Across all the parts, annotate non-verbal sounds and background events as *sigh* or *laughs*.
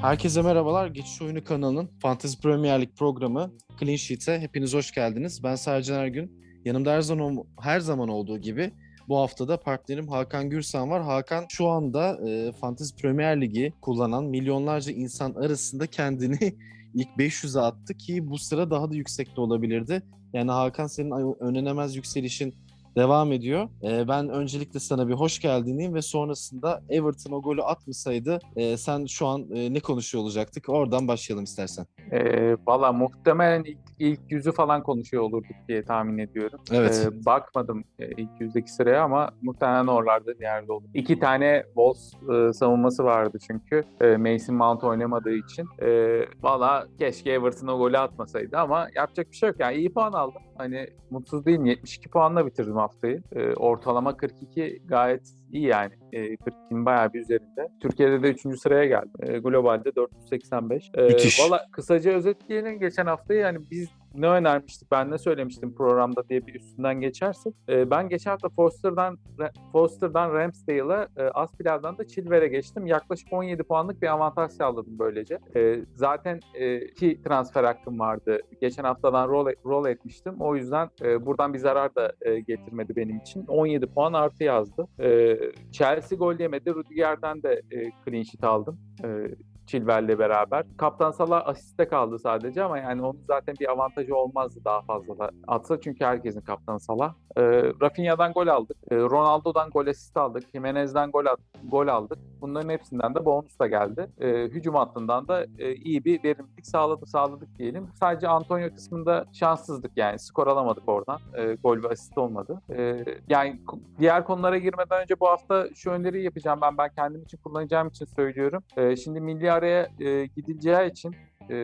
Herkese merhabalar. Geçiş Oyunu kanalının Fantasy Premier Lig programı Clean Sheet'e hepiniz hoş geldiniz. Ben Sercan Ergün. Yanımda her zaman, her zaman olduğu gibi bu haftada partnerim Hakan Gürsan var. Hakan şu anda e, Fantasy Premier Ligi kullanan milyonlarca insan arasında kendini *laughs* ilk 500'e attı ki bu sıra daha da yüksekte olabilirdi. Yani Hakan senin önlenemez yükselişin devam ediyor. E, ben öncelikle sana bir hoş geldin diyeyim ve sonrasında Everton o golü atmasaydı e, sen şu an e, ne konuşuyor olacaktık? Oradan başlayalım istersen. E, Valla muhtemelen ilk, ilk yüzü falan konuşuyor olurduk diye tahmin ediyorum. Evet. E, bakmadım e, ilk yüzdeki sıraya ama muhtemelen oralarda bir yerde olur. İki tane Wolves e, savunması vardı çünkü e, Mason Mount oynamadığı için. E, Valla keşke Everton o golü atmasaydı ama yapacak bir şey yok. Yani iyi puan aldım. Hani mutsuz değilim. 72 puanla bitirdim haftayı. E, ortalama 42 gayet iyi yani. E, 42'nin bayağı bir üzerinde. Türkiye'de de 3. sıraya geldim. E, globalde 485. E, Müthiş. Valla kısaca özetleyelim geçen haftayı. Yani biz ne önermiştik, ben ne söylemiştim programda diye bir üstünden geçersek. E, ben geçen hafta Foster'dan Foster'dan Ramsdale'a, e, Aspinall'dan da Chilwer'e geçtim. Yaklaşık 17 puanlık bir avantaj sağladım böylece. E, zaten e, iki transfer hakkım vardı. Geçen haftadan roll, roll etmiştim. O yüzden e, buradan bir zarar da e, getirmedi benim için. 17 puan artı yazdı. E, Chelsea gol yemedi. Rudiger'den de e, clean sheet aldım. E, Chilwell'le beraber. Kaptan Salah asiste kaldı sadece ama yani onun zaten bir avantajı olmazdı daha fazla da atsa çünkü herkesin kaptan Salah. E, Rafinha'dan gol aldık. E, Ronaldo'dan gol asist aldık. Jimenez'den gol, at, gol aldık. Bunların hepsinden de bonus da geldi. E, hücum hattından da e, iyi bir verimlilik sağladı, sağladık diyelim. Sadece Antonio kısmında şanssızlık yani. Skor alamadık oradan. E, gol ve asist olmadı. E, yani diğer konulara girmeden önce bu hafta şu öneriyi yapacağım ben. Ben kendim için kullanacağım için söylüyorum. E, şimdi milli araya e, gidileceği için e,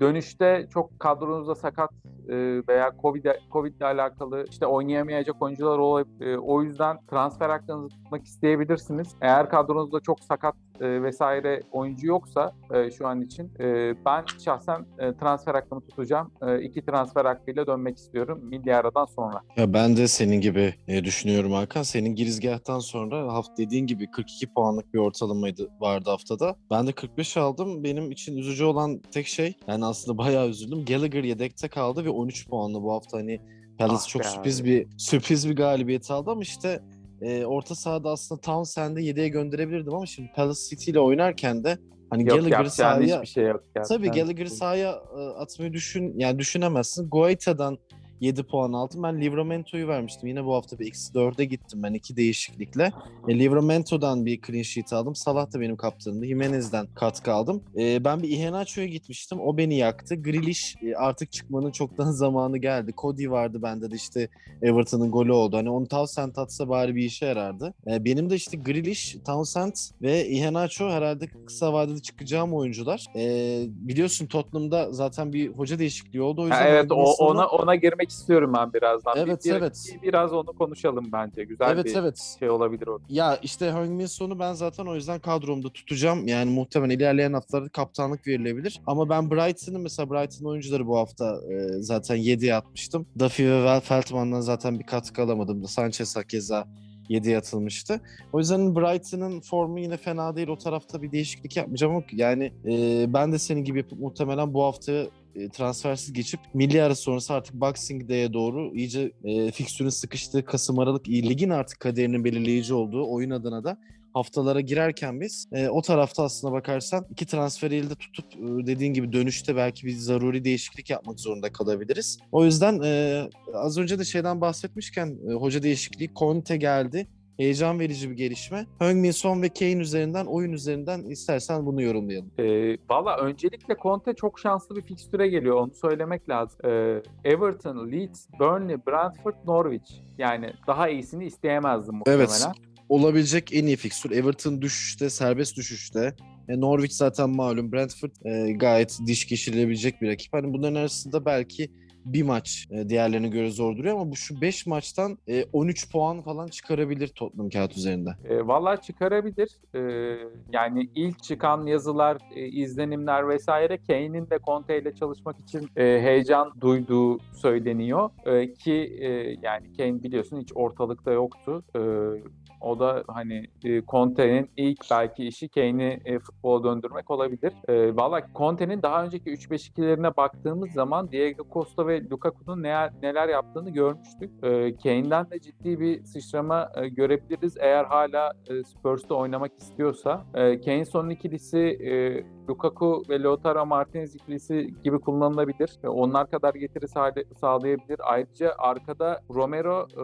dönüşte çok kadronuzda sakat e, veya Covid Covid ile alakalı işte oynayamayacak oyuncular olabilir. E, o yüzden transfer hakkınızı tutmak isteyebilirsiniz. Eğer kadronuzda çok sakat e, vesaire oyuncu yoksa e, şu an için e, ben şahsen e, transfer hakkımı tutacağım. E, iki transfer hakkıyla dönmek istiyorum milli aradan sonra. Ya ben de senin gibi e, düşünüyorum Hakan. Senin girizgahtan sonra hafta dediğin gibi 42 puanlık bir ortalamaydı vardı haftada. Ben de 45 aldım. Benim için üzücü olan tek şey yani aslında bayağı üzüldüm. Gallagher yedekte kaldı ve 13 puanlı bu hafta hani Palace Ah çok sürpriz abi. bir sürpriz bir galibiyet aldı ama işte e, orta sahada aslında Townsend'i 7'ye gönderebilirdim ama şimdi Palace City ile oynarken de hani Yok Gallagher'ı sahaya hiçbir şey yok. Tabii Gallagher'ı şey sahaya e, atmayı düşün yani düşünemezsin. Guaita'dan 7 puan aldım. Ben Livramento'yu vermiştim. Yine bu hafta bir eksi 4'e gittim ben iki değişiklikle. E, Livramento'dan bir clean sheet aldım. Salah da benim kaptanımdı. Jimenez'den katkı aldım. E, ben bir Iheanacho'ya gitmiştim. O beni yaktı. Grealish e, artık çıkmanın çoktan *laughs* zamanı geldi. Cody vardı bende de işte Everton'ın golü oldu. Hani onu Townsend atsa bari bir işe yarardı. E, benim de işte Grealish, Townsend ve Iheanacho herhalde kısa vadede çıkacağım oyuncular. E, biliyorsun Tottenham'da zaten bir hoca değişikliği oldu. O yüzden Ha, evet o, ona ona girmek istiyorum ben birazdan. Bir- Evet, bir, evet. bir- biraz onu konuşalım bence. Güzel Evet bir evet. şey olabilir o. Ya işte Hugginson'u ben zaten o yüzden kadromda tutacağım. Yani muhtemelen ilerleyen haftalarda kaptanlık verilebilir. Ama ben Brighton'ın mesela Brighton oyuncuları bu hafta e, zaten 7'ye atmıştım. Duffy ve Feldman'dan zaten bir katkı alamadım. Sanchez hakeza 7'ye atılmıştı. O yüzden Brighton'ın formu yine fena değil. O tarafta bir değişiklik yapmayacağım ama yani e, ben de senin gibi yapıp muhtemelen bu hafta e, transfersiz geçip milli ara sonrası artık Boxing Day'e doğru iyice e, fikstürün sıkıştığı Kasım Aralık ligin artık kaderinin belirleyici olduğu oyun adına da haftalara girerken biz e, o tarafta aslına bakarsan iki transferi elde tutup e, dediğin gibi dönüşte belki bir zaruri değişiklik yapmak zorunda kalabiliriz. O yüzden e, az önce de şeyden bahsetmişken e, hoca değişikliği Conte geldi. Heyecan verici bir gelişme. Heung-min Son ve Kane üzerinden, oyun üzerinden istersen bunu yorumlayalım. Ee, Valla öncelikle Conte çok şanslı bir fikstüre geliyor onu söylemek lazım. Ee, Everton, Leeds, Burnley, Brentford, Norwich. Yani daha iyisini isteyemezdim muhtemelen. Evet. Olabilecek en iyi fikstür. Everton düşüşte, serbest düşüşte. E, Norwich zaten malum. Brentford e, gayet diş geçirilebilecek bir rakip. Hani bunların arasında belki bir maç e, diğerlerine göre zor duruyor ama bu şu 5 maçtan e, 13 puan falan çıkarabilir Tottenham kağıt üzerinde. E, Valla çıkarabilir. E, yani ilk çıkan yazılar, e, izlenimler vesaire Kane'in de Conte ile çalışmak için e, heyecan duyduğu söyleniyor. E, ki e, yani Kane biliyorsun hiç ortalıkta yoktu. E, O da hani e, Conte'nin ilk belki işi Kane'i e, futbola döndürmek olabilir. E, Valla Conte'nin daha önceki 3-5-2'lerine baktığımız zaman Diego Costa ve Lukaku'nun neler, neler yaptığını görmüştük. E, Kane'den de ciddi bir sıçrama e, görebiliriz eğer hala e, Spurs'ta oynamak istiyorsa. E, Kane son ikilisi e, Lukaku ve Lautaro Martinez ikilisi gibi kullanılabilir. E, onlar kadar getiri sağlay- sağlayabilir. Ayrıca arkada Romero e,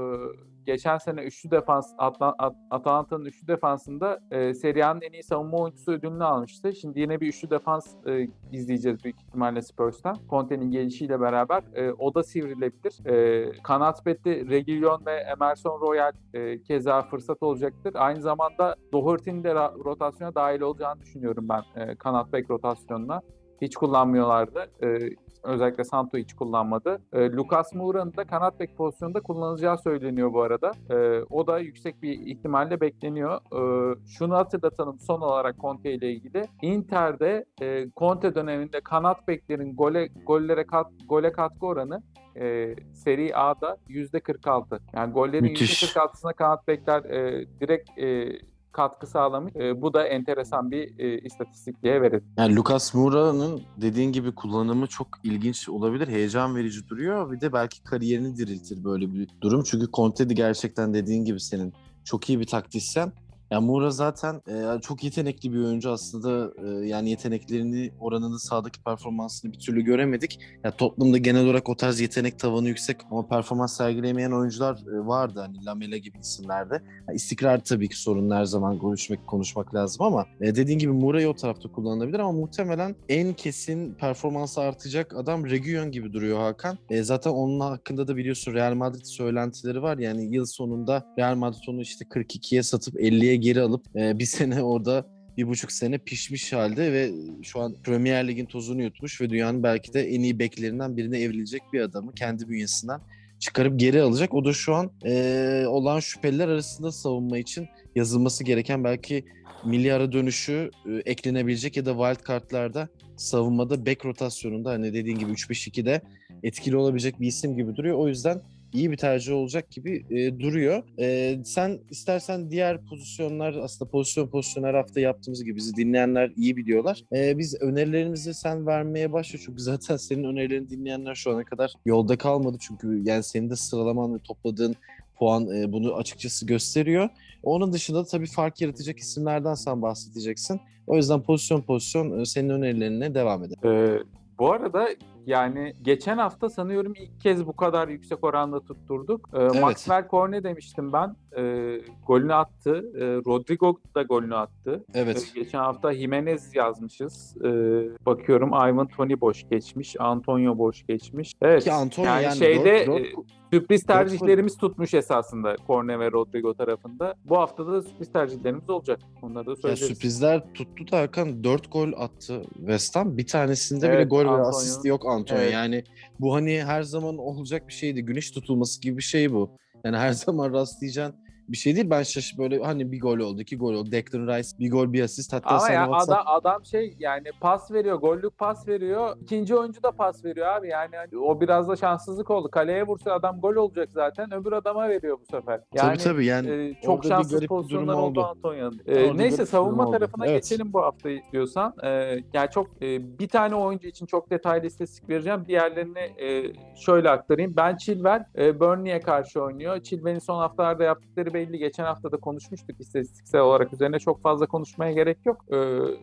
geçen sene üçlü defans Atla- At- Atalanta'nın üçlü defansında e, Serie en iyi savunma oyuncusu ödülünü almıştı. Şimdi yine bir üçlü defans e, izleyeceğiz büyük ihtimalle Spurs'tan. Conte'nin gelişiyle beraber e, o da sivrilebilir. E, kanat bekli Reguilon ve Emerson Royal e, keza fırsat olacaktır. Aynı zamanda Doherty'nin de rotasyona dahil olacağını düşünüyorum ben e, kanat bek rotasyonuna. Hiç kullanmıyorlardı. E, özellikle Santo hiç kullanmadı. E, Lucas Moura'nın da kanat bek pozisyonunda kullanılacağı söyleniyor bu arada. E, o da yüksek bir ihtimalle bekleniyor. E, şunu hatırlatalım son olarak Conte ile ilgili. Inter'de e, Conte döneminde kanat beklerin gole gollere kat, gole katkı oranı e, Serie A'da %46. Yani gollerin Müthiş. %46'sına kanat bekler e, direkt e, katkı sağlamış. E, bu da enteresan bir e, istatistik diye verir. Yani Lucas Moura'nın dediğin gibi kullanımı çok ilginç olabilir. Heyecan verici duruyor. Bir de belki kariyerini diriltir böyle bir durum. Çünkü Conte de gerçekten dediğin gibi senin çok iyi bir taktisyen. Yani Moura zaten e, çok yetenekli bir oyuncu aslında. E, yani yeteneklerini, oranını, sahadaki performansını bir türlü göremedik. Ya Tottenham'da genel olarak o tarz yetenek tavanı yüksek ama performans sergileyemeyen oyuncular e, vardı. Hani Lamela gibi isimlerde. Yani istikrar tabii ki sorun her zaman konuşmak konuşmak lazım ama e, dediğin gibi Moura'yı o tarafta kullanılabilir ama muhtemelen en kesin performansı artacak adam Reguilon gibi duruyor Hakan. E, zaten onun hakkında da biliyorsun Real Madrid söylentileri var. Yani yıl sonunda Real Madrid onu işte 42'ye satıp 50'ye geri alıp e, bir sene orada bir buçuk sene pişmiş halde ve şu an Premier Lig'in tozunu yutmuş ve dünyanın belki de en iyi beklerinden birine evrilecek bir adamı kendi bünyesinden çıkarıp geri alacak. O da şu an e, olan şüpheliler arasında savunma için yazılması gereken belki milyara dönüşü e, eklenebilecek ya da wild kartlarda savunmada back rotasyonunda hani dediğin gibi 3-5-2'de etkili olabilecek bir isim gibi duruyor. O yüzden iyi bir tercih olacak gibi e, duruyor. E, sen istersen diğer pozisyonlar aslında pozisyon pozisyon her hafta yaptığımız gibi bizi dinleyenler iyi biliyorlar. E, biz önerilerimizi sen vermeye başla çünkü *laughs* zaten senin önerilerini dinleyenler şu ana kadar yolda kalmadı çünkü yani senin de sıralaman ve topladığın puan e, bunu açıkçası gösteriyor. Onun dışında da tabii fark yaratacak isimlerden sen bahsedeceksin. O yüzden pozisyon pozisyon e, senin önerilerine devam edelim. Ee, bu arada yani geçen hafta sanıyorum ilk kez bu kadar yüksek oranda tutturduk. Ee, Maxwell Corne demiştim ben. Ee, golünü attı. Ee, Rodrigo da golünü attı. Evet. Ee, geçen hafta Jimenez yazmışız. Ee, bakıyorum Ivan Toni boş geçmiş. Antonio boş geçmiş. Evet. Ki Antonio yani, yani şeyde dört- e, sürpriz tercihlerimiz tutmuş esasında Corne ve Rodrigo tarafında. Bu haftada da sürpriz tercihlerimiz olacak. Onları da Ya söyleyeceğiz. sürprizler tuttu da Hakan 4 gol attı West Ham. Bir tanesinde bile Evet, gol ve asist yok Antonio. Evet. Yani bu hani her zaman olacak bir şeydi. Güneş tutulması gibi bir şey bu. Yani her *laughs* zaman rastlayacağın bir şey değil. Ben şaşıp böyle hani bir gol oldu, iki gol oldu. Declan Rice bir gol bir asist. Hatta Ama ya WhatsApp adam, adam şey yani pas veriyor, gollük pas veriyor. İkinci oyuncu da pas veriyor abi. Yani hani o biraz da şanssızlık oldu. Kaleye vursa adam gol olacak zaten. Öbür adama veriyor bu sefer. Yani tabii tabii yani e, çok şanssız pozisyonlar oldu oldu. Antonio'nun. E, neyse savunma tarafına Evet. geçelim bu hafta istiyorsan. E, yani çok e, bir tane oyuncu için çok detaylı istatistik vereceğim. Diğerlerini e, şöyle aktarayım. Ben Chilwell e, Burnley'e karşı oynuyor. Chilwell'in son haftalarda yaptıkları belli. Geçen hafta da konuşmuştuk istatistiksel olarak. Üzerine çok fazla konuşmaya gerek yok. E,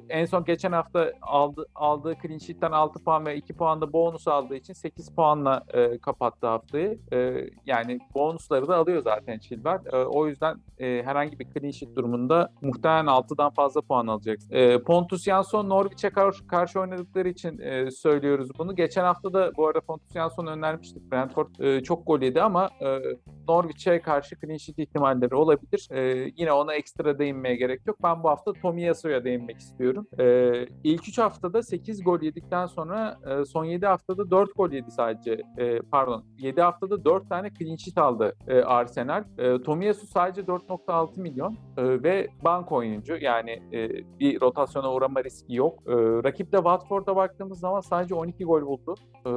en son geçen hafta aldı, aldığı clean sheet'ten 6 puan ve 2 puan da bonus aldığı için 8 puanla e, kapattı haftayı. E, yani bonusları da alıyor zaten Chilwell. E, o yüzden e, herhangi bir clean sheet durumunda muhtemelen 6'dan fazla puan alacak. E, Pontus Jansson Norwich'e karşı, karşı oynadıkları için e, söylüyoruz bunu. Geçen hafta da bu arada Pontus Jansson'u önermiştik. Brentford e, çok gol yedi ama e, Norwich'e karşı clean sheet ihtimalleri olabilir. E, yine ona ekstra değinmeye gerek yok. Ben bu hafta Tomiyasu'ya değinmek istiyorum. E, ilk 3 haftada 8 gol yedikten sonra e, son 7 haftada 4 gol yedi sadece. E, pardon 7 haftada 4 tane clean sheet aldı e, Arsenal. E, Tomiyasu sadece 4.6 milyon e, ve bank oyuncu. Yani e, bir rotasyona uğrama riski yok. E, rakip de Watford'a baktığımız zaman sadece 12 gol buldu. E,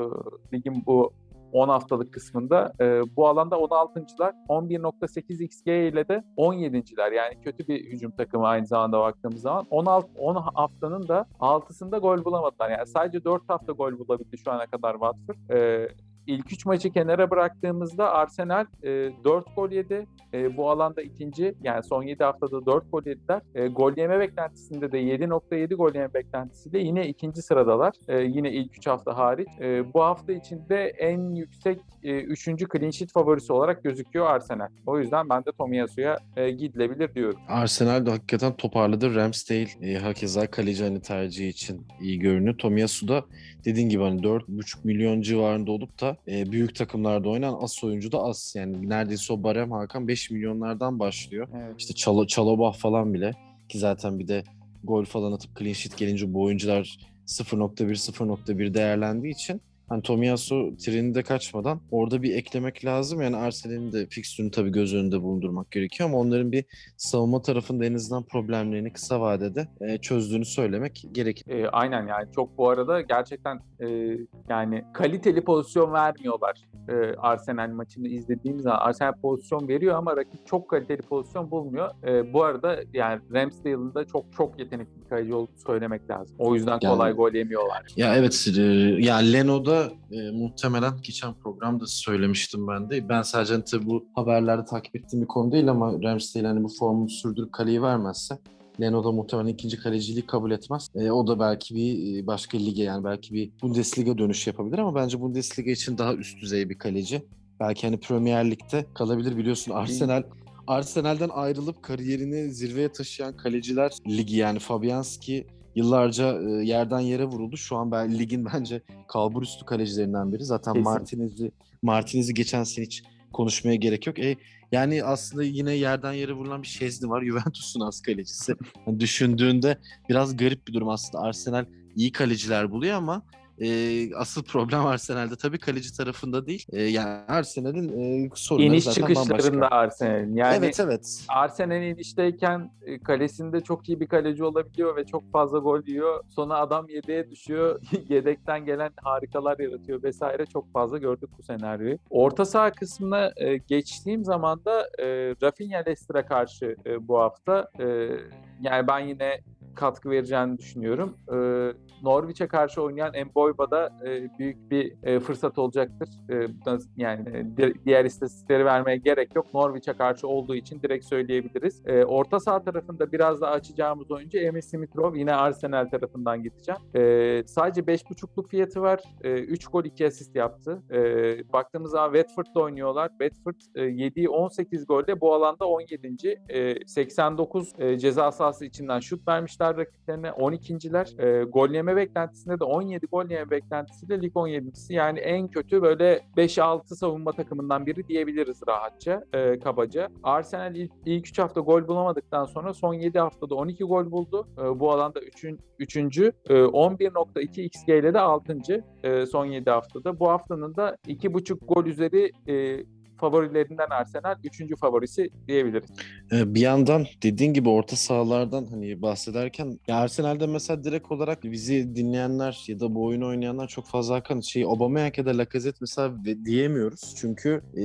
ligin bu 10 haftalık kısmında. E, bu alanda 16.lar 11.8 XG ile de 17.ler. Yani kötü bir hücum takımı aynı zamanda baktığımız zaman. 16 10 haftanın da 6'sında gol bulamadılar. Yani sadece 4 hafta gol bulabildi şu ana kadar Watford. E, İlk üç maçı kenara bıraktığımızda Arsenal e, 4 gol yedi. E, bu alanda ikinci yani son 7 haftada 4 gol yediler. E, gol yeme beklentisinde de 7.7 gol yeme beklentisiyle yine ikinci sıradalar. E, yine ilk 3 hafta hariç. E, bu hafta içinde en yüksek 3. E, clean sheet favorisi olarak gözüküyor Arsenal. O yüzden ben de Tomiyasu'ya e, gidilebilir diyorum. Arsenal de hakikaten toparladı. Ramsdale e, hakeza kaleci hani tercihi için iyi görünüyor. Tomiyasu da dediğin gibi hani 4,5 milyon civarında olup da e, büyük takımlarda oynayan as oyuncu da az. Yani neredeyse o Barem Hakan 5 milyonlardan başlıyor. Evet. İşte Çalo, Çalobah falan bile ki zaten bir de gol falan atıp clean sheet gelince bu oyuncular 0.1 0.1 değerlendiği için hani Tomiyasu treninde kaçmadan orada bir eklemek lazım. Yani Arsenal'in de fikstürünü tabii göz önünde bulundurmak gerekiyor ama onların bir savunma tarafında en azından problemlerini kısa vadede e, çözdüğünü söylemek gerekir. E, aynen yani çok bu arada gerçekten e, yani kaliteli pozisyon vermiyorlar. E, Arsenal maçını izlediğimiz zaman Arsenal pozisyon veriyor ama rakip çok kaliteli pozisyon bulmuyor. E, bu arada yani Ramsdale'ın da çok çok yetenekli bir kaleci olduğunu söylemek lazım. O yüzden kolay yani, gol yemiyorlar. Ya evet e, ya Leno'da e, muhtemelen geçen programda söylemiştim ben de. Ben sadece hani tabii bu haberlerde takip ettiğim bir konu değil ama Ramsdale hani bu formunu sürdürüp kaleyi vermezse Leno da muhtemelen ikinci kaleciliği kabul etmez. E, o da belki bir e, başka lige yani belki bir Bundesliga dönüş yapabilir ama bence Bundesliga için daha üst düzey bir kaleci. Belki hani Premier Lig'de kalabilir biliyorsun Arsenal Arsenal'den ayrılıp kariyerini zirveye taşıyan kaleciler ligi yani Fabianski yıllarca e, yerden yere vuruldu. Şu an ben ligin *laughs* bence kalbur üstü kalecilerinden biri. Zaten. Martinez'i Martinez'i geçen sene hiç konuşmaya gerek yok. E, yani aslında yine yerden yere vurulan bir Şezni var. *laughs* Juventus'un az kalecisi. Yani düşündüğünde biraz garip bir durum aslında. Arsenal iyi kaleciler buluyor ama e, asıl problem *laughs* Arsenal'de tabii kaleci tarafında değil. E, yani Arsenal'in e, sorunları İniş zaten çıkışlarında Arsenal'in. Yani evet evet. Arsenal inişteyken kalesinde çok iyi bir kaleci olabiliyor ve çok fazla gol yiyor. Sonra adam yedeğe düşüyor. *laughs* Yedekten gelen harikalar yaratıyor vesaire. Çok fazla gördük bu senaryoyu. Orta saha kısmına e, geçtiğim zaman da e, Rafinha Leicester'a karşı e, bu hafta e, yani ben yine katkı vereceğini düşünüyorum. E, Norwich'e karşı oynayan Emboyba'da e, büyük bir e, fırsat olacaktır. E, yani e, diğer istatistikleri vermeye gerek yok. Norwich'e karşı olduğu için direkt söyleyebiliriz. E, orta saha tarafında biraz daha açacağımız oyuncu Emil Smith-Rowe. Yine Arsenal tarafından gideceğim. E, sadece 5.5'luk fiyatı var. E, 3 gol 2 asist yaptı. E, baktığımız zaman Watford'da oynuyorlar. Watford e, 7 18 golde bu alanda 17. E, 89 e, ceza sahası içinden şut vermişler rakiplerine. 12.ler. E, gol yeme beklentisinde de 17 gol yeme beklentisiyle lig 17'si. Yani en kötü böyle 5-6 savunma takımından biri diyebiliriz rahatça, e, kabaca. Arsenal ilk, ilk 3 hafta gol bulamadıktan sonra son 7 haftada 12 gol buldu. E, bu alanda 3. 3. E, 11.2 XG ile de 6. E, son 7 haftada. Bu haftanın da 2.5 gol üzeri e, favorilerinden Arsenal üçüncü favorisi diyebiliriz. Ee, bir yandan dediğin gibi orta sahalardan hani bahsederken ya Arsenal'de mesela direkt olarak bizi dinleyenler ya da bu oyunu oynayanlar çok fazla hakan şey Aubameyang ya da Lacazette mesela diyemiyoruz. Çünkü e,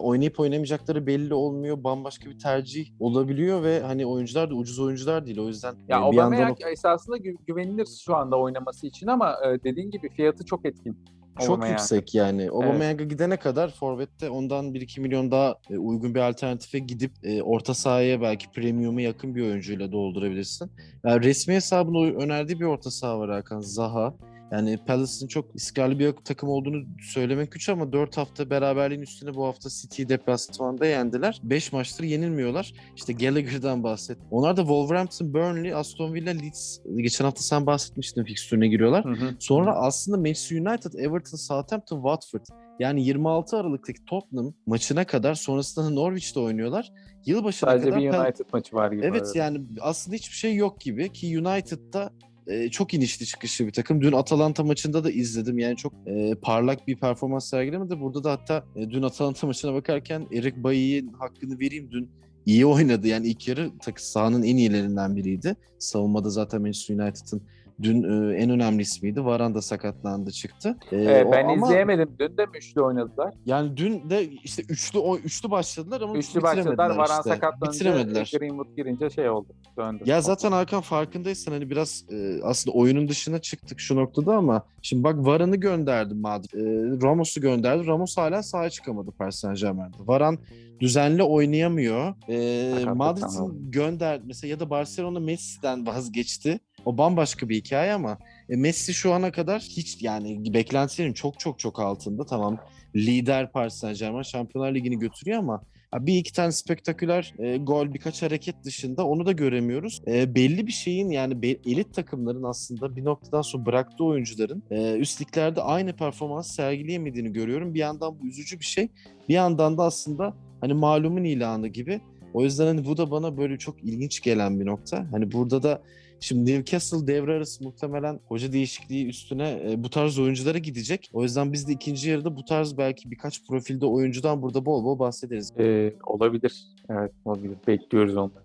oynayıp oynamayacakları belli olmuyor. Bambaşka bir tercih olabiliyor ve hani oyuncular da ucuz oyuncular değil. O yüzden ya e, bir Aubameyang yandan... esasında gü- güvenilir şu anda oynaması için ama e, dediğin gibi fiyatı çok etkin. Çok Aubameyang. yüksek yani. Aubameyang'a evet. gidene kadar Forvet'te ondan 1-2 milyon daha e, uygun bir alternatife gidip e, orta sahaya belki premium'a yakın bir oyuncuyla doldurabilirsin. Yani resmi hesabın önerdiği bir orta saha var Hakan. Zaha. Yani Palace'ın çok istikrarlı bir takım olduğunu söylemek güç ama 4 hafta beraberliğin üstüne bu hafta City deplasmanda yendiler. 5 maçtır yenilmiyorlar. İşte Gallagher'dan bahset. Onlar da Wolverhampton, Burnley, Aston Villa, Leeds. Geçen hafta sen bahsetmiştin fikstürüne giriyorlar. Hı hı. Sonra aslında Manchester United, Everton, Southampton, Watford. Yani 26 Aralık'taki Tottenham maçına kadar sonrasında Norwich'te oynuyorlar. Yılbaşına Sadece kadar... bir United maçı var gibi. Evet yani aslında hiçbir şey yok gibi ki United'da e, çok inişli çıkışlı bir takım. Dün Atalanta maçında da izledim. Yani çok e, parlak bir performans sergilemedi. Burada da hatta e, dün Atalanta maçına bakarken Erik Bailly'in hakkını vereyim. Dün iyi oynadı. Yani ilk yarı takı sahanın en iyilerinden biriydi. Savunmada zaten Manchester United'ın dün e, en önemli ismiydi. Varan da sakatlandı çıktı. E, Ee, ben ama izleyemedim. Dün de mi üçlü oynadılar? Yani dün de işte üçlü o üçlü başladılar ama Üçlü başladılar. Varan işte. sakatlanınca Bitiremediler. Greenwood girince şey oldu. Döndü. Ya zaten Hakan farkındaysan hani biraz e, aslında oyunun dışına çıktık şu noktada ama şimdi bak Varan'ı gönderdi Madrid. E, Ramos'u gönderdi. Ramos hala sahaya çıkamadı Paris Saint Germain'de. Varan düzenli oynayamıyor. E, Sakatlıktan Madrid'in gönder mesela ya da Barcelona Messi'den vazgeçti. O bambaşka bir hikaye ama e, Messi şu ana kadar hiç yani beklentilerin çok çok çok altında. Tamam lider Paris Saint Germain Şampiyonlar Ligi'ni götürüyor ama bir iki tane spektaküler e, gol birkaç hareket dışında onu da göremiyoruz. E, belli bir şeyin yani be- elit takımların aslında bir noktadan sonra bıraktığı oyuncuların e, üst liglerde aynı performans sergileyemediğini görüyorum. Bir yandan bu üzücü bir şey. Bir yandan da aslında hani malumun ilanı gibi. O yüzden hani bu da bana böyle çok ilginç gelen bir nokta. Hani burada da Şimdi Newcastle devre arası muhtemelen hoca değişikliği üstüne e, bu tarz oyunculara gidecek. O yüzden biz de ikinci yarıda bu tarz belki birkaç profilde oyuncudan burada bol bol bahsederiz. Ee, olabilir. Evet olabilir. Bekliyoruz onları.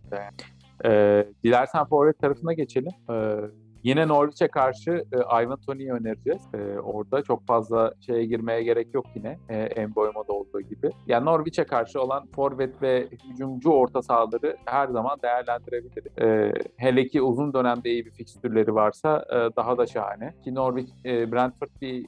Ee, dilersen forvet tarafına geçelim. Ee, yine Norwich'e karşı e, Ivan Toney'i önereceğiz. Ee, orada çok fazla şeye girmeye gerek yok yine. E, Emboyma'da olduğu gibi. Yani Norwich'e karşı olan forvet ve hücumcu orta sahaları her zaman değerlendirebiliriz. Ee, hele ki uzun dönemde iyi bir fikstürleri varsa e, daha da şahane. Ki Norwich, e, Brentford bir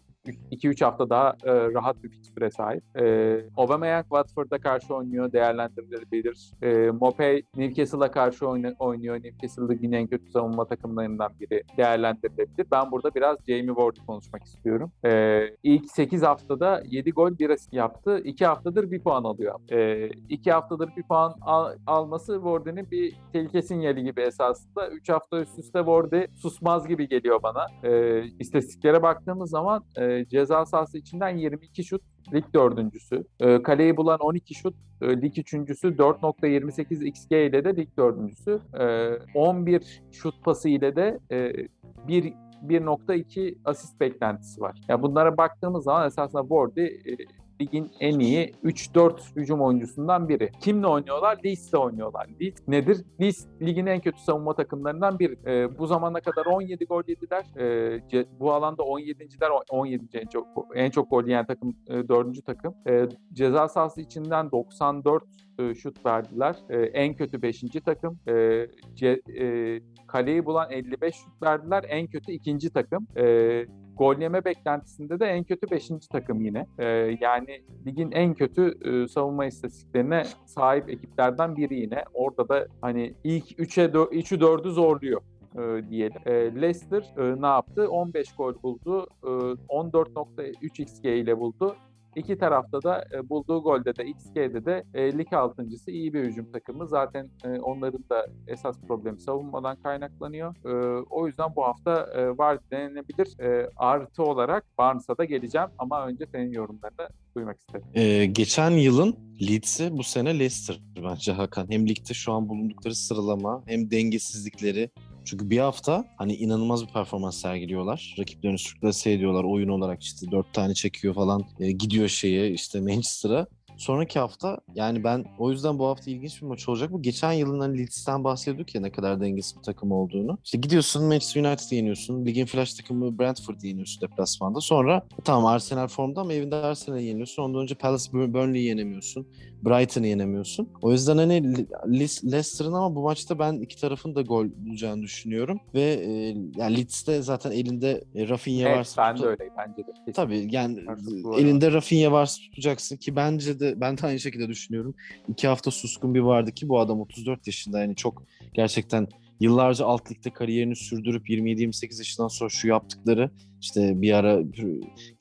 2-3 hafta daha e, rahat bir fikstüre sahip. E, Aubameyang Watford'a karşı oynuyor, değerlendirilebilir. E, Mopey Newcastle'a karşı oynuyor. Newcastle ligin en kötü savunma takımlarından biri değerlendirilebilir. Ben burada biraz Jamie Ward'u konuşmak istiyorum. E, ilk 8 haftada 7 gol 1 asist yaptı. 2 haftadır bir puan alıyor. 2 haftadır bir puan al- alması Ward'un bir tehlike sinyali gibi esasında. 3 hafta üst üste Ward'u susmaz gibi geliyor bana. E, istatistiklere baktığımız zaman e, ceza sahası içinden 22 şut lig dördüncüsü. E, kaleyi bulan 12 şut e, lig üçüncüsü 4.28 XG ile de lig dördüncüsü. E, 11 şut pası ile de e, 1 1.2 asist beklentisi var. Ya bunlara baktığımız zaman esasında Wardy e, ligin en iyi 3-4 hücum oyuncusundan biri. Kimle oynuyorlar? Leeds'le oynuyorlar. Leeds nedir? Leeds ligin en kötü savunma takımlarından biri. Ee, bu zamana kadar 17 gol yediler. Ce- bu alanda 17.ler 17. en çok en çok gol yiyen takım e, 4. takım. Ee, ceza sahası içinden 94 e, şut verdiler. Ee, en kötü 5. takım. Ee, ce- e, kaleyi bulan 55 şut verdiler. En kötü ikinci takım. Ee, gol yeme beklentisinde de en kötü 5. takım yine. Ee, yani ligin en kötü e, savunma istatistiklerine sahip ekiplerden biri yine. Orada da hani ilk 3'e 3'ü 4'ü zorluyor e, diyelim. E, Leicester e, ne yaptı? 15 gol buldu. E, 14.3 XG ile buldu. İki tarafta da e, bulduğu golde de XG'de de e, lig altıncısı iyi bir hücum takımı. Zaten e, onların da esas problemi savunmadan kaynaklanıyor. E, o yüzden bu hafta e, var denenebilir. E, artı olarak Barnes'a da geleceğim ama önce senin yorumlarını duymak isterim. Ee, geçen yılın Leeds'i bu sene Leicester bence Hakan. Hem ligde şu an bulundukları sıralama hem dengesizlikleri. Çünkü bir hafta hani inanılmaz bir performans sergiliyorlar. Rakiplerini sürklase ediyorlar. Oyun olarak işte dört tane çekiyor falan. Ee, gidiyor şeye işte Manchester'a. Sonraki hafta yani ben o yüzden bu hafta ilginç bir maç olacak. Bu geçen yılın hani Leeds'ten bahsediyorduk ya ne kadar dengesiz bir takım olduğunu. İşte gidiyorsun Manchester United'ı yeniyorsun. Ligin flash takımı Brentford'u yeniyorsun deplasmanda. Sonra tamam Arsenal formda ama evinde Arsenal'i yeniyorsun. Ondan önce Palace Bur- Burnley'i yenemiyorsun. Brighton'ı yenemiyorsun. O yüzden hani Le- Le- Leicester'ın ama bu maçta ben iki tarafın da gol bulacağını düşünüyorum. Ve e, yani Leeds'te zaten elinde e, Rafinha Evet, varsa ben de tuta- öyle bence de. Kesin. Tabii yani Artık elinde Rafinha varsa tutacaksın ki bence de ben de aynı şekilde düşünüyorum. İki hafta suskun bir vardı ki bu adam 34 yaşında yani çok gerçekten yıllarca alt ligde kariyerini sürdürüp 27-28 yaşından sonra şu yaptıkları işte bir ara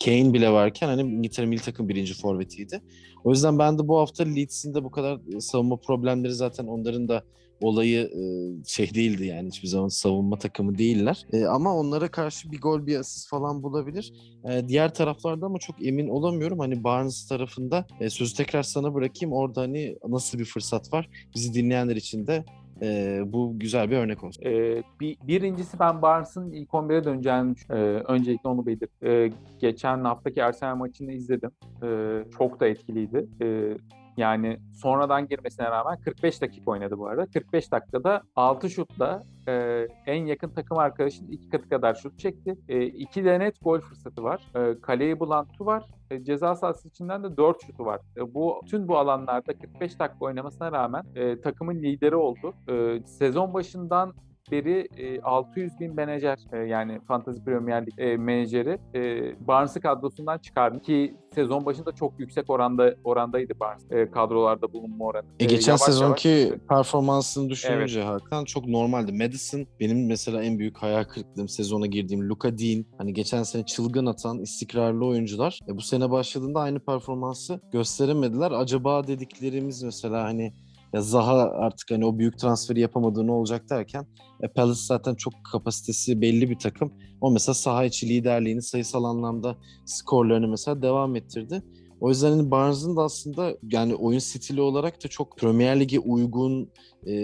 Kane bile varken hani İngiltere milli takım birinci forvetiydi. O yüzden ben de bu hafta Leeds'in de bu kadar savunma problemleri zaten onların da olayı e, şey değildi yani hiçbir zaman savunma takımı değiller. E, ama onlara karşı bir gol bir asist falan bulabilir. E, diğer taraflarda ama çok emin olamıyorum. Hani Barnes tarafında e, sözü tekrar sana bırakayım. Orada hani nasıl bir fırsat var? Bizi dinleyenler için de e, bu güzel bir örnek olsun. Ee, bir, birincisi ben Barnes'ın ilk 11'e döneceğini düşünüyorum. Ee, öncelikle onu belirt. Ee, geçen haftaki Arsenal maçını izledim. Ee, çok da etkiliydi. Ee, Yani sonradan girmesine rağmen 45 dakika oynadı bu arada. 45 dakikada 6 şutla e, en yakın takım arkadaşının iki katı kadar şut çekti. E, iki de net gol fırsatı var. E, kaleyi bulan tu var. E, ceza sahası içinden de 4 şutu var. E, bu tüm bu alanlarda 45 dakika oynamasına rağmen e, takımın lideri oldu. E, sezon başından e, 600 bin menajer e, yani Fantasy Premier Lig e, menajeri e, Barnes'ı kadrosundan çıkardı ki sezon başında çok yüksek oranda orandaydı Barnes e, kadrolarda bulunma oranı. E, E, geçen yavaş sezonki yavaş- performansını düşününce Hakan çok normaldi. Madison benim mesela en büyük hayal kırıklığım sezona girdiğim Luka Dean hani geçen sene çılgın atan istikrarlı oyuncular. E, bu sene başladığında aynı performansı gösteremediler. Acaba dediklerimiz mesela hani ya Zaha artık hani o büyük transferi yapamadığı ne olacak derken e, Palace zaten çok kapasitesi belli bir takım. O mesela saha içi liderliğini sayısal anlamda skorlarını mesela devam ettirdi. O yüzden hani Barnes'ın da aslında yani oyun stili olarak da çok Premier Lig'e uygun e,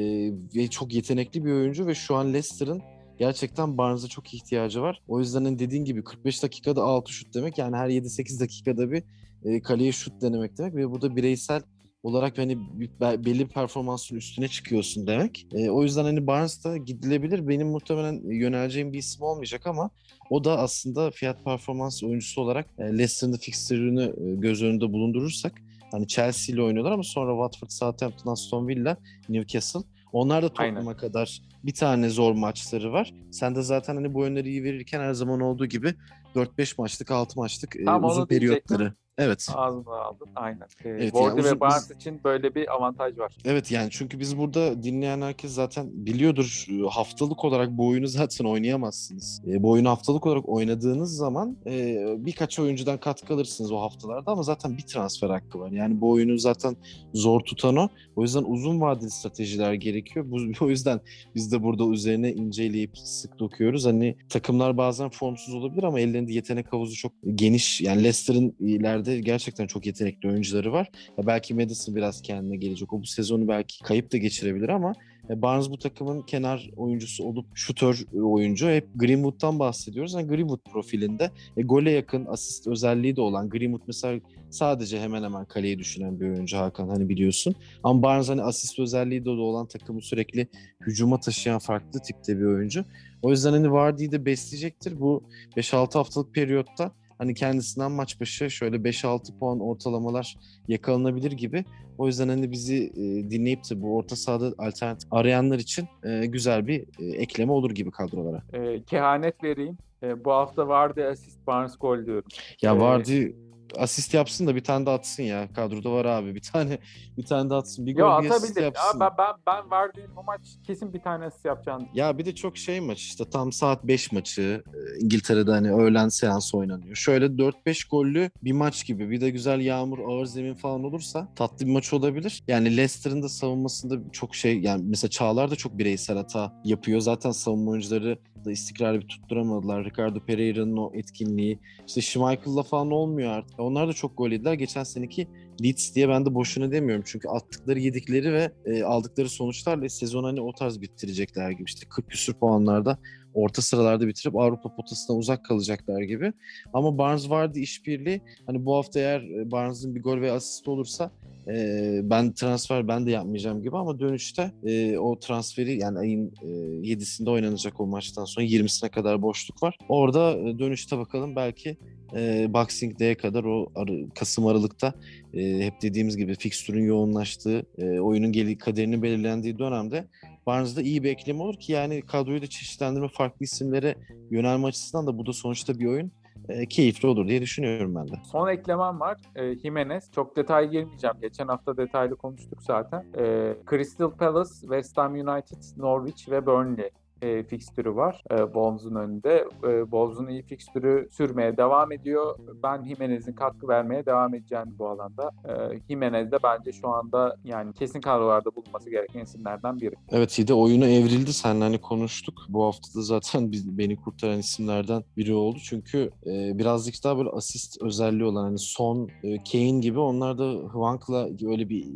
ve çok yetenekli bir oyuncu ve şu an Leicester'ın gerçekten Barnes'a çok ihtiyacı var. O yüzden hani dediğin gibi 45 dakikada 6 şut demek yani her 7-8 dakikada bir e, kaleye şut denemek demek ve burada bireysel olarak hani belli bir performansın üstüne çıkıyorsun demek. E, o yüzden hani Barnes da gidilebilir. Benim muhtemelen yöneleceğim bir isim olmayacak ama o da aslında fiyat performans oyuncusu olarak e, Leicester'ın e, göz önünde bulundurursak hani Chelsea ile oynuyorlar ama sonra Watford, Southampton, Aston Villa, Newcastle. Onlar da. Tottenham'a kadar bir tane zor maçları var. Sen de zaten hani bu öneriyi iyi verirken her zaman olduğu gibi 4-5 maçlık, 6 maçlık e, Tam onu uzun diyecektim. Evet. Ağzına aldın. Aynen. Ee, Evet, Wardy yani uzun- ve Barnes için böyle bir avantaj var. Evet yani çünkü biz burada dinleyen herkes zaten biliyordur haftalık olarak bu oyunu zaten oynayamazsınız. E, bu oyunu haftalık olarak oynadığınız zaman e, birkaç oyuncudan katkı alırsınız o haftalarda ama zaten bir transfer hakkı var. Yani bu oyunu zaten zor tutan o. O yüzden uzun vadeli stratejiler gerekiyor. Bu, o yüzden biz de burada üzerine inceleyip sık dokuyoruz. Hani takımlar bazen formsuz olabilir ama ellerinde yetenek havuzu çok geniş. Yani Leicester'ın ileride gerçekten çok yetenekli oyuncuları var. Ya belki Madison biraz kendine gelecek. O bu sezonu belki kayıp da geçirebilir ama e, Barnes bu takımın kenar oyuncusu olup şutör e, oyuncu. Hep Greenwood'dan bahsediyoruz. Yani Greenwood profilinde e, gole yakın asist özelliği de olan Greenwood mesela sadece hemen hemen kaleyi düşünen bir oyuncu Hakan hani biliyorsun. Ama Barnes hani asist özelliği de olan takımı sürekli hücuma taşıyan farklı tipte bir oyuncu. O yüzden hani Vardy'yi de besleyecektir. Bu 5-6 haftalık periyotta hani kendisinden maç başı şöyle 5-6 puan ortalamalar yakalanabilir gibi. O yüzden hani bizi e, dinleyip de bu orta sahada alternatif arayanlar için e, güzel bir e, ekleme olur gibi kadrolara. Ee, kehanet vereyim. Ee, bu hafta vardı asist Barnes gol diyorum. Ya Ee, Vardy asist yapsın da bir tane de atsın ya. Kadroda var abi. Bir tane *laughs* bir tane de atsın. Bir Ya gol bir asist yapsın. Ya ben, ben, ben Vardy'nin bu maç kesin bir tane asist yapacağını Ya bir de çok şey maç işte tam saat 5 maçı e, İngiltere'de hani öğlen seans oynanıyor. Şöyle 4-5 gollü bir maç gibi bir de güzel yağmur ağır zemin falan olursa tatlı bir maç olabilir. Yani Leicester'ın da savunmasında çok şey yani mesela Çağlar da çok bireysel hata yapıyor. Zaten savunma oyuncuları da istikrarlı bir tutturamadılar. Ricardo Pereira'nın o etkinliği işte Schmeichel'la falan olmuyor artık. Onlar da çok gol yediler. Geçen seneki Leeds diye ben de boşuna demiyorum. Çünkü attıkları, yedikleri ve e, aldıkları sonuçlarla sezon hani o tarz bitirecekler gibi. İşte 40 küsur puanlarda orta sıralarda bitirip Avrupa potasından uzak kalacaklar gibi. Ama Barnes vardı işbirliği. Hani bu hafta eğer e, Barnes'ın bir gol ve asist olursa e, ben transfer ben de yapmayacağım gibi ama dönüşte e, o transferi yani ayın e, 7'sinde oynanacak o maçtan sonra 20'sine kadar boşluk var. Orada e, dönüşte bakalım belki e, Boxing Day'e kadar o arı- Kasım Aralık'ta e, hep dediğimiz gibi fikstürün yoğunlaştığı, e, oyunun geli kaderini belirlendiği dönemde Barnes'da iyi bir ekleme olur ki yani kadroyu da çeşitlendirme farklı isimlere yönelme açısından da bu da sonuçta bir oyun e, keyifli olur diye düşünüyorum ben de. Son eklemem var. E, Jimenez. Çok detay girmeyeceğim. Geçen hafta detaylı konuştuk zaten. E, Crystal Palace, West Ham United, Norwich ve Burnley e, fikstürü var e, Wolves'un önünde. E, Wolves'un iyi fikstürü sürmeye devam ediyor. Ben Jimenez'in katkı vermeye devam edeceğini bu alanda. E, Jimenez de bence şu anda yani kesin kadrolarda bulunması gereken isimlerden biri. Evet iyi de oyunu evrildi. Seninle hani konuştuk. Bu hafta da zaten biz, beni kurtaran isimlerden biri oldu. Çünkü e, birazcık daha böyle asist özelliği olan hani Son, e, Kane gibi onlar da Hwank'la öyle bir e,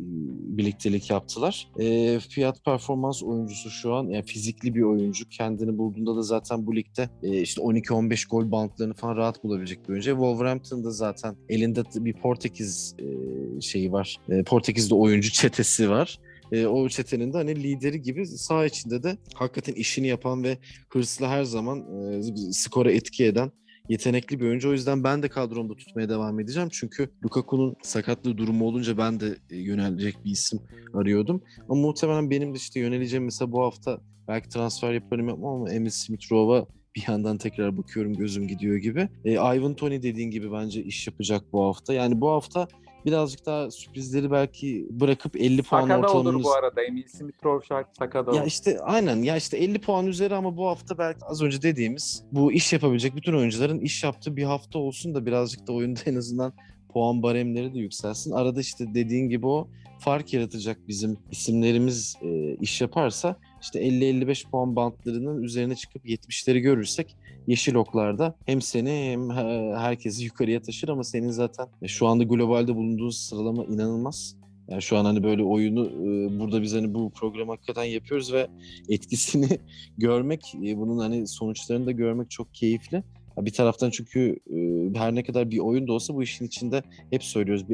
birliktelik yaptılar. E, fiyat performans oyuncusu şu an yani fizikli bir oyuncu oyuncu. Kendini bulduğunda da zaten bu ligde e, işte 12-15 gol bantlarını falan rahat bulabilecek bir oyuncu. Wolverhampton'da zaten elinde bir Portekiz e, şeyi var. E, Portekiz'de oyuncu çetesi var. E, o çetenin de hani lideri gibi saha içinde de hakikaten işini yapan ve hırslı her zaman e, skora etki eden yetenekli bir oyuncu. O yüzden ben de kadromda tutmaya devam edeceğim. Çünkü Lukaku'nun sakatlığı durumu olunca ben de e, yönelecek bir isim arıyordum. Ama muhtemelen benim de işte yöneleceğim mesela bu hafta belki transfer yaparım yapmam ama Emil Smith-Rowe'a bir yandan tekrar bakıyorum gözüm gidiyor gibi. E, Ivan Tony dediğin gibi bence iş yapacak bu hafta. Yani bu hafta birazcık daha sürprizleri belki bırakıp 50 puan Sakada olur ortalamanız... bu arada. Emil Smith-Rowe şarkı Sakada olur. Ya işte aynen ya işte 50 puan üzeri ama bu hafta belki az önce dediğimiz bu iş yapabilecek bütün oyuncuların iş yaptığı bir hafta olsun da birazcık da oyunda en azından puan baremleri de yükselsin. Arada işte dediğin gibi o fark yaratacak bizim isimlerimiz e, iş yaparsa işte 50-55 puan bantlarının üzerine çıkıp 70'leri görürsek yeşil oklarda hem seni hem herkesi yukarıya taşır ama senin zaten e, şu anda globalde bulunduğun sıralama inanılmaz. Yani şu an hani böyle oyunu e, burada biz hani bu programı hakikaten yapıyoruz ve etkisini *laughs* görmek, e, bunun hani sonuçlarını da görmek çok keyifli. Bir taraftan çünkü her ne kadar bir oyun da olsa bu işin içinde hep söylüyoruz.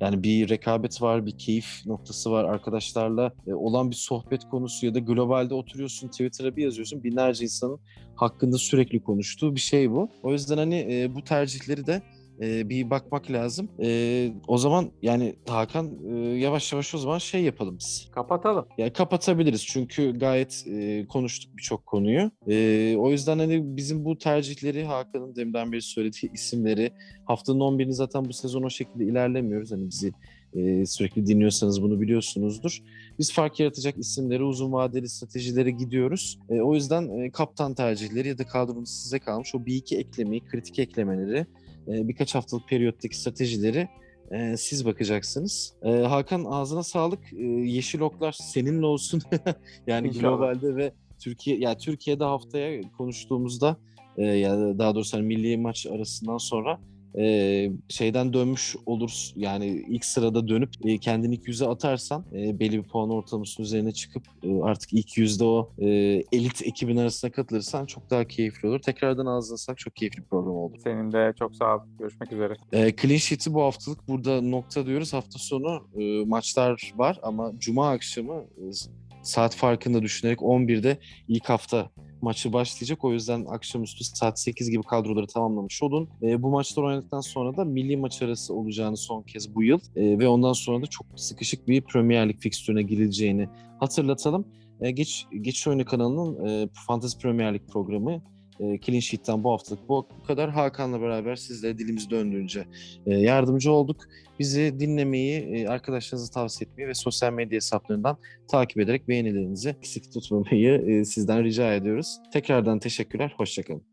Yani bir rekabet var, bir keyif noktası var. Arkadaşlarla e, olan bir sohbet konusu ya da globalde oturuyorsun, Twitter'a bir yazıyorsun. Binlerce insanın hakkında sürekli konuştuğu bir şey bu. O yüzden hani e, bu tercihleri de e, bir bakmak lazım. E, o zaman yani Hakan e, yavaş yavaş o zaman şey yapalım biz. Kapatalım. Yani kapatabiliriz çünkü gayet e, konuştuk birçok konuyu. E, o yüzden hani bizim bu tercihleri Hakan'ın deminden beri söylediği *laughs* isimleri haftanın 11'ini zaten bu sezon o şekilde ilerlemiyoruz. Hani bizi e, sürekli dinliyorsanız bunu biliyorsunuzdur. Biz fark yaratacak isimleri, uzun vadeli stratejilere gidiyoruz. E, o yüzden e, kaptan tercihleri ya da kadronun size kalmış o bir iki eklemeyi, kritik eklemeleri, e, birkaç haftalık periyottaki stratejileri e, siz bakacaksınız. E, Hakan ağzına sağlık. E, yeşil oklar seninle olsun. *laughs* yani İnşallah. globalde ve Türkiye ya Türkiye'de haftaya konuştuğumuzda e, ya daha doğrusu hani milli maç arasından sonra e, şeyden dönmüş oluruz. Yani ilk sırada dönüp e, kendini ilk yüze atarsan e, belli bir puan ortalamasının üzerine çıkıp e, artık ilk yüzde o e, elit ekibin arasına katılırsan çok daha keyifli olur. Tekrardan ağzına sağlık. Çok keyifli bir program oldu. Senin de çok sağ ol. Görüşmek üzere. E, clean sheet'i bu haftalık burada nokta diyoruz. Hafta sonu e, maçlar var ama Cuma akşamı e, saat farkında düşünerek 11'de ilk hafta maçı başlayacak. O yüzden akşamüstü saat 8 gibi kadroları tamamlamış olun. E, bu maçlar oynadıktan sonra da milli maç arası olacağını son kez bu yıl e, ve ondan sonra da çok sıkışık bir Premier Lig fikstürüne girileceğini hatırlatalım. E, geç Geçiş Oyunu kanalının e, Fantasy Premier Lig programı e, Clean Sheet'ten bu haftalık bu kadar. Hakan'la beraber sizlere dilimiz döndüğünce e, yardımcı olduk. Bizi dinlemeyi, e, arkadaşlarınıza tavsiye etmeyi ve sosyal medya hesaplarından takip ederek beğenilerinizi eksik tutmamayı e, sizden rica ediyoruz. Tekrardan teşekkürler, hoşçakalın.